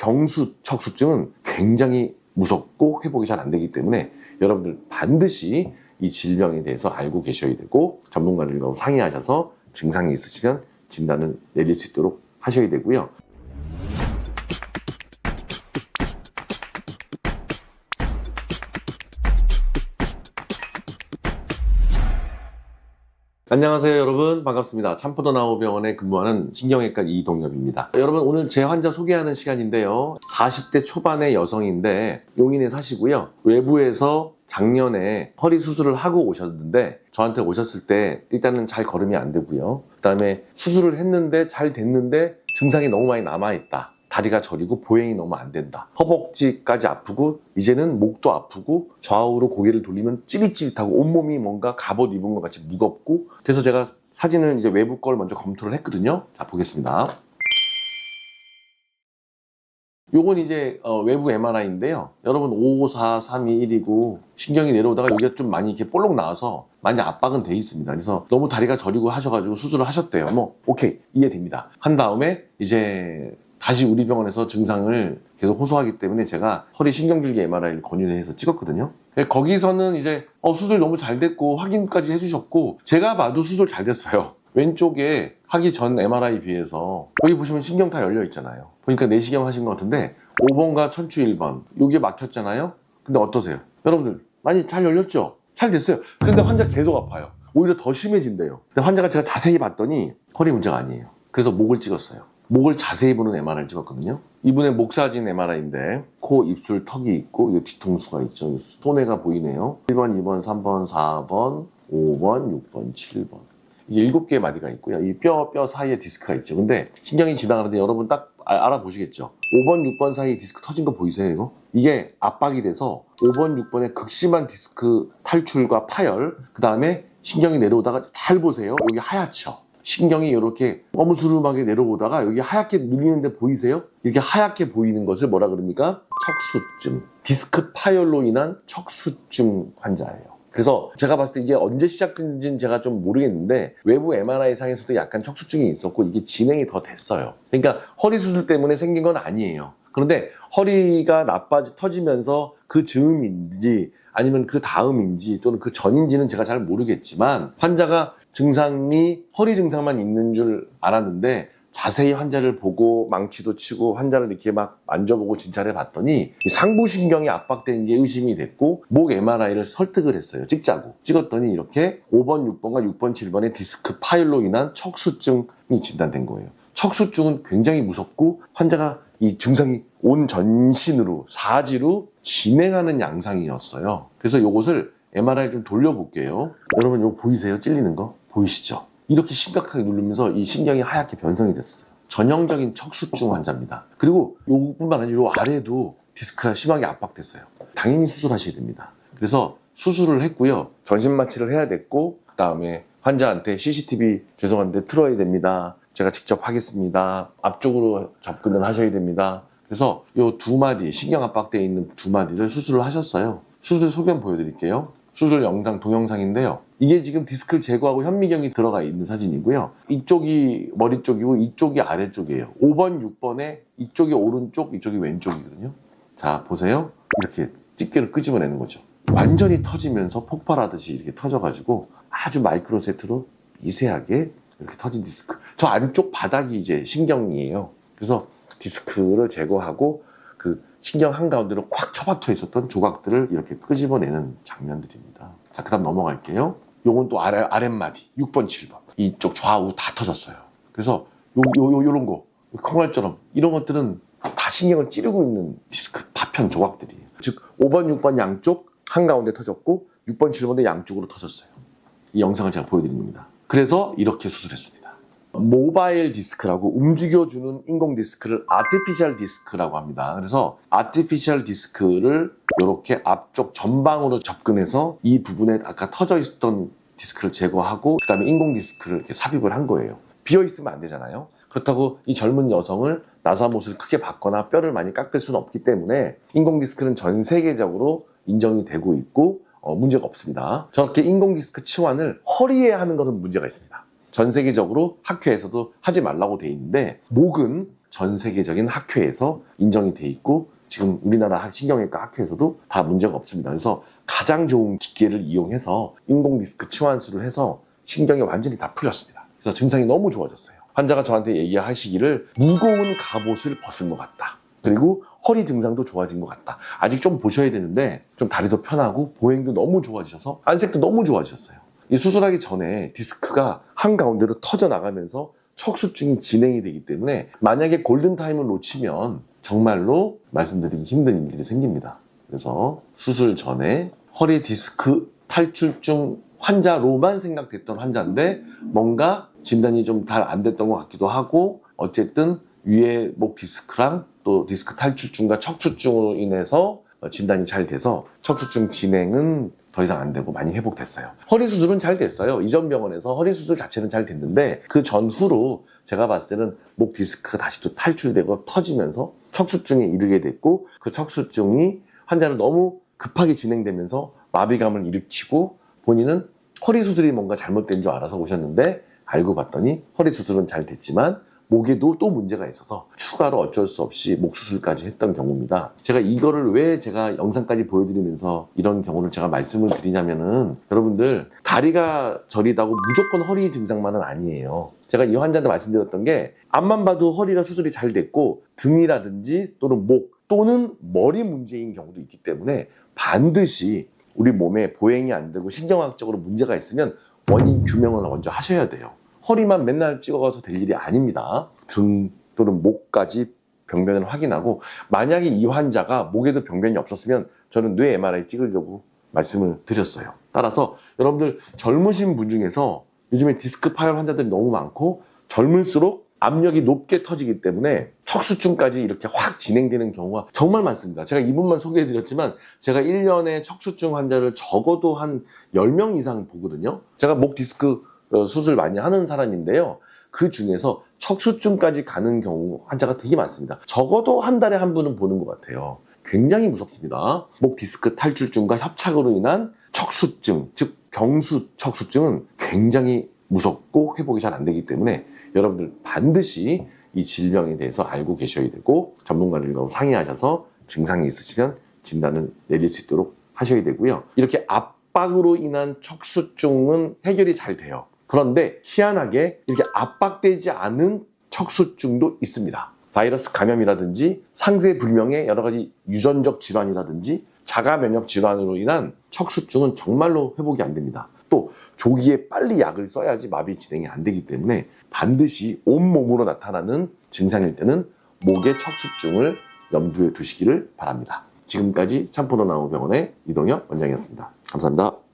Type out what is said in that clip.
경수 척수증은 굉장히 무섭고 회복이 잘 안 되기 때문에 여러분들 반드시 이 질병에 대해서 알고 계셔야 되고 전문가들과 상의하셔서 증상이 있으시면 진단을 내릴 수 있도록 하셔야 되고요. 안녕하세요 여러분. 반갑습니다. 참포도나우병원에 근무하는 신경외과 이동엽입니다. 여러분 오늘 제 환자 소개하는 시간인데요. 40대 초반의 여성인데 용인에 사시고요. 외부에서 작년에 허리 수술을 하고 오셨는데 저한테 오셨을 때 일단은 잘 걸음이 안 되고요. 그 다음에 수술을 했는데 잘 됐는데 증상이 너무 많이 남아있다 다리가 저리고 보행이 너무 안 된다. 허벅지까지 아프고 이제는 목도 아프고 좌우로 고개를 돌리면 찌릿찌릿하고 온몸이 뭔가 갑옷 입은 것 같이 무겁고 그래서 제가 사진을 이제 외부 걸 먼저 검토를 했거든요. 자 보겠습니다. 요건 이제 어, 외부 MRI인데요. 여러분 5, 4, 3, 2, 1이고 신경이 내려오다가 여기가 좀 많이 이렇게 볼록 나와서 많이 압박은 돼 있습니다. 그래서 너무 다리가 저리고 하셔가지고 수술을 하셨대요. 뭐 오케이 이해됩니다. 한 다음에 이제 다시 우리 병원에서 증상을 계속 호소하기 때문에 제가 허리 신경줄기 MRI를 권유해서 찍었거든요. 거기서는 이제 어, 수술 너무 잘 됐고 확인까지 해주셨고 제가 봐도 수술 잘 됐어요. 왼쪽에 하기 전 MRI 비해서 여기 보시면 신경 다 열려 있잖아요. 보니까 내시경 하신 것 같은데 5번과 천추 1번 여기에 막혔잖아요. 근데 어떠세요? 여러분들 많이 잘 열렸죠? 잘 됐어요. 근데 환자 계속 아파요. 오히려 더 심해진대요. 근데 환자가 제가 자세히 봤더니 허리 문제가 아니에요. 그래서 목을 찍었어요. 목을 자세히 보는 MRI를 찍었거든요. 이분의 목 사진 MRI인데 코, 입술, 턱이 있고 이 뒤통수가 있죠. 손해가 보이네요. 1번, 2번, 3번, 4번, 5번, 6번, 7번. 이게 7개의 마디가 있고요. 이 뼈, 뼈 사이에 디스크가 있죠. 근데 신경이 지나가는데 여러분 딱 아- 알아보시겠죠. 5번, 6번 사이에 디스크 터진 거 보이세요, 이거? 이게 압박이 돼서 5번, 6번의 극심한 디스크 탈출과 파열, 그 다음에 신경이 내려오다가 잘 보세요. 여기 하얗죠. 신경이 이렇게 어무스름하게 내려오다가 여기 하얗게 눌리는데 보이세요? 이렇게 하얗게 보이는 것을 뭐라 그럽니까? 척수증. 디스크 파열로 인한 척수증 환자예요. 그래서 제가 봤을 때 이게 언제 시작된지는 제가 좀 모르겠는데 외부 MRI 상에서도 약간 척수증이 있었고 이게 진행이 더 됐어요. 그러니까 허리 수술 때문에 생긴 건 아니에요. 그런데 허리가 나빠지 터지면서 그 즈음인지 아니면 그 다음인지 또는 그 전인지는 제가 잘 모르겠지만 환자가 증상이 허리 증상만 있는 줄 알았는데 자세히 환자를 보고 망치도 치고 환자를 이렇게 막 만져보고 진찰해 봤더니 이 상부 신경이 압박된 게 의심이 됐고 목 MRI를 설득을 했어요. 찍자고. 찍었더니 이렇게 5번, 6번과 6번, 7번의 디스크 파일로 인한 척수증이 진단된 거예요. 척수증은 굉장히 무섭고 환자가 이 증상이 온 전신으로 사지로 진행하는 양상이었어요. 그래서 이것을 MRI 좀 돌려볼게요. 여러분 이거 보이세요? 찔리는 거? 보이시죠? 이렇게 심각하게 누르면서 이 신경이 하얗게 변성이 됐어요. 전형적인 척수증 환자입니다. 그리고 요뿐만 아니라 요 아래도 디스크가 심하게 압박됐어요. 당연히 수술하셔야 됩니다. 그래서 수술을 했고요. 전신 마취를 해야 됐고 그다음에 환자한테 CCTV 죄송한데 틀어야 됩니다. 제가 직접 하겠습니다. 앞쪽으로 접근을 하셔야 됩니다. 그래서 요 두 마디 신경 압박되어 있는 두 마디를 수술을 하셨어요. 수술 소견 보여드릴게요. 수술 영상 동영상인데요. 이게 지금 디스크를 제거하고 현미경이 들어가 있는 사진이고요. 이쪽이 머리 쪽이고 이쪽이 아래쪽이에요. 5번, 6번에 이쪽이 오른쪽, 이쪽이 왼쪽이거든요. 자, 보세요. 이렇게 집게를 끄집어내는 거죠. 완전히 터지면서 폭발하듯이 이렇게 터져가지고 아주 마이크로 세트로 미세하게 이렇게 터진 디스크. 저 안쪽 바닥이 이제 신경이에요. 그래서 디스크를 제거하고 그 신경 한가운데로 꽉 처박혀 있었던 조각들을 이렇게 끄집어내는 장면들입니다. 자, 그 다음 넘어갈게요. 요건 또 아래, 아랫마디. 6번, 7번. 이쪽 좌우 다 터졌어요. 그래서 요, 요, 요, 요런 거. 콩알처럼. 이런 것들은 다 신경을 찌르고 있는 디스크 파편 조각들이에요. 즉, 5번, 6번 양쪽 한가운데 터졌고, 6번, 7번도 양쪽으로 터졌어요. 이 영상을 제가 보여드린 겁니다. 그래서 이렇게 수술했습니다. 모바일 디스크라고 움직여주는 인공 디스크를 아티피셜 디스크라고 합니다. 그래서 아티피셜 디스크를 이렇게 앞쪽 전방으로 접근해서 이 부분에 아까 터져 있었던 디스크를 제거하고 그 다음에 인공 디스크를 이렇게 삽입을 한 거예요. 비어 있으면 안 되잖아요. 그렇다고 이 젊은 여성을 나사못을 크게 받거나 뼈를 많이 깎을 수는 없기 때문에 인공 디스크는 전 세계적으로 인정이 되고 있고 어, 문제가 없습니다. 저렇게 인공 디스크 치환을 허리에 하는 것은 문제가 있습니다. 전 세계적으로 학회에서도 하지 말라고 돼 있는데 목은 전 세계적인 학회에서 인정이 돼 있고 지금 우리나라 신경외과 학회에서도 다 문제가 없습니다. 그래서 가장 좋은 기계를 이용해서 인공 디스크 치환술을 해서 신경이 완전히 다 풀렸습니다. 그래서 증상이 너무 좋아졌어요. 환자가 저한테 얘기하시기를 무거운 갑옷을 벗은 것 같다. 그리고 허리 증상도 좋아진 것 같다. 아직 좀 보셔야 되는데 좀 다리도 편하고 보행도 너무 좋아지셔서 안색도 너무 좋아지셨어요. 이 수술하기 전에 디스크가 한가운데로 터져 나가면서 척수증이 진행이 되기 때문에 만약에 골든타임을 놓치면 정말로 말씀드리기 힘든 일들이 생깁니다. 그래서 수술 전에 허리 디스크 탈출증 환자로만 생각됐던 환자인데 뭔가 진단이 좀 잘 안 됐던 것 같기도 하고 어쨌든 위에 목 디스크랑 또 디스크 탈출증과 척추증으로 인해서 진단이 잘 돼서 척추증 진행은 더 이상 안 되고 많이 회복됐어요. 허리 수술은 잘 됐어요. 이전 병원에서 허리 수술 자체는 잘 됐는데 그 전후로 제가 봤을 때는 목 디스크가 다시 또 탈출되고 터지면서 척수증에 이르게 됐고 그 척수증이 환자를 너무 급하게 진행되면서 마비감을 일으키고 본인은 허리 수술이 뭔가 잘못된 줄 알아서 오셨는데 알고 봤더니 허리 수술은 잘 됐지만 목에도 또 문제가 있어서 추가로 어쩔 수 없이 목 수술까지 했던 경우입니다. 제가 이거를 왜 제가 영상까지 보여드리면서 이런 경우를 제가 말씀을 드리냐면은 여러분들 다리가 저리다고 무조건 허리 증상만은 아니에요. 제가 이 환자한테 말씀드렸던 게 앞만 봐도 허리가 수술이 잘 됐고 등이라든지 또는 목 또는 머리 문제인 경우도 있기 때문에 반드시 우리 몸에 보행이 안 되고 신경학적으로 문제가 있으면 원인 규명을 먼저 하셔야 돼요. 허리만 맨날 찍어가서 될 일이 아닙니다. 등 또는 목까지 병변을 확인하고 만약에 이 환자가 목에도 병변이 없었으면 저는 뇌 MRI 찍으려고 말씀을 드렸어요. 따라서 여러분들 젊으신 분 중에서 요즘에 디스크 파열 환자들이 너무 많고 젊을수록 압력이 높게 터지기 때문에 척수증까지 이렇게 확 진행되는 경우가 정말 많습니다. 제가 이분만 소개해 드렸지만 제가 1년에 척수증 환자를 적어도 한 10명 이상 보거든요. 제가 목 디스크 어, 수술 많이 하는 사람인데요. 그 중에서 척수증까지 가는 경우 환자가 되게 많습니다. 적어도 한 달에 한 분은 보는 것 같아요. 굉장히 무섭습니다. 목 디스크 탈출증과 협착으로 인한 척수증, 즉 경수 척수증은 굉장히 무섭고 회복이 잘 안 되기 때문에 여러분들 반드시 이 질병에 대해서 알고 계셔야 되고 전문가들과 상의하셔서 증상이 있으시면 진단을 내릴 수 있도록 하셔야 되고요. 이렇게 압박으로 인한 척수증은 해결이 잘 돼요. 그런데 희한하게 이렇게 압박되지 않은 척수증도 있습니다. 바이러스 감염이라든지 상세 불명의 여러 가지 유전적 질환이라든지 자가 면역 질환으로 인한 척수증은 정말로 회복이 안 됩니다. 또 조기에 빨리 약을 써야지 마비 진행이 안 되기 때문에 반드시 온몸으로 나타나는 증상일 때는 목의 척수증을 염두에 두시기를 바랍니다. 지금까지 참포도 나무 병원의 이동혁 원장이었습니다. 감사합니다.